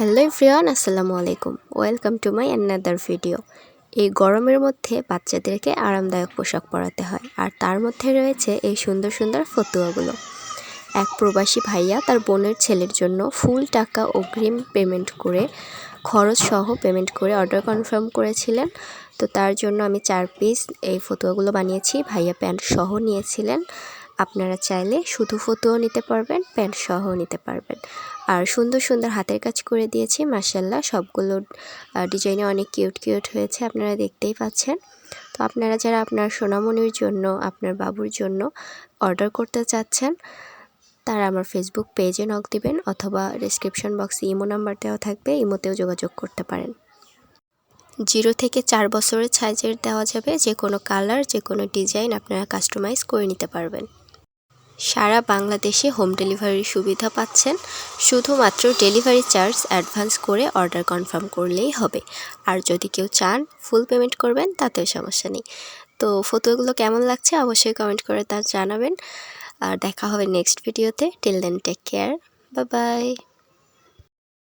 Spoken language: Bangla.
হ্যালো এভরিওয়ান, আসসালামু আলাইকুম। Welcome to my another video. এই গরমের মধ্যে বাচ্চাদেরকে আরামদায়ক পোশাক পরাতে হয়, আর তার মধ্যে রয়েছে এই সুন্দর সুন্দর ফতুয়াগুলো। এক প্রবাসী ভাইয়া তার বোনের ছেলের জন্য ফুল টাকা অগ্রিম পেমেন্ট করে খরচ সহ পেমেন্ট করে অর্ডার কনফার্ম করেছিলেন। তো তার জন্য আমি চার পিস এই ফতুয়াগুলো বানিয়েছি। ভাইয়া প্যান্ট সহ নিয়েছিলেন। আপনারা চাইলে শুধু ফতুও নিতে পারবেন, প্যান্ট সহ নিতে পারবেন। আর সুন্দর সুন্দর হাতের কাজ করে দিয়েছি মার্শাল্লাহ সবগুলো ডিজাইনে অনেক কিউট কিউট হয়েছে, আপনারা দেখতেই পাচ্ছেন। তো আপনারা যারা আপনার সোনামণির জন্য, আপনার বাবুর জন্য অর্ডার করতে চাচ্ছেন, তারা আমার ফেসবুক পেজে নক দিবেন অথবা ডিসক্রিপশন বক্সে ইমো নাম্বার দেওয়া থাকবে ইমোতেও যোগাযোগ করতে পারেন। জিরো থেকে চার বছরের সাইজের দেওয়া যাবে যে কোনো কালার যে কোনো ডিজাইন আপনারা কাস্টমাইজ করে নিতে পারবেন। সারা বাংলাদেশে হোম ডেলিভারির সুবিধা পাচ্ছেন। শুধুমাত্র ডেলিভারি চার্জ অ্যাডভান্স করে অর্ডার কনফার্ম করলেই হবে। আর যদি কেউ চান ফুল পেমেন্ট করবেন, তাতেও সমস্যা নেই। তো ফটোগুলো কেমন লাগছে অবশ্যই কমেন্ট করে তা জানাবেন। আর দেখা হবে নেক্সট ভিডিওতে। Till then take care. Bye bye.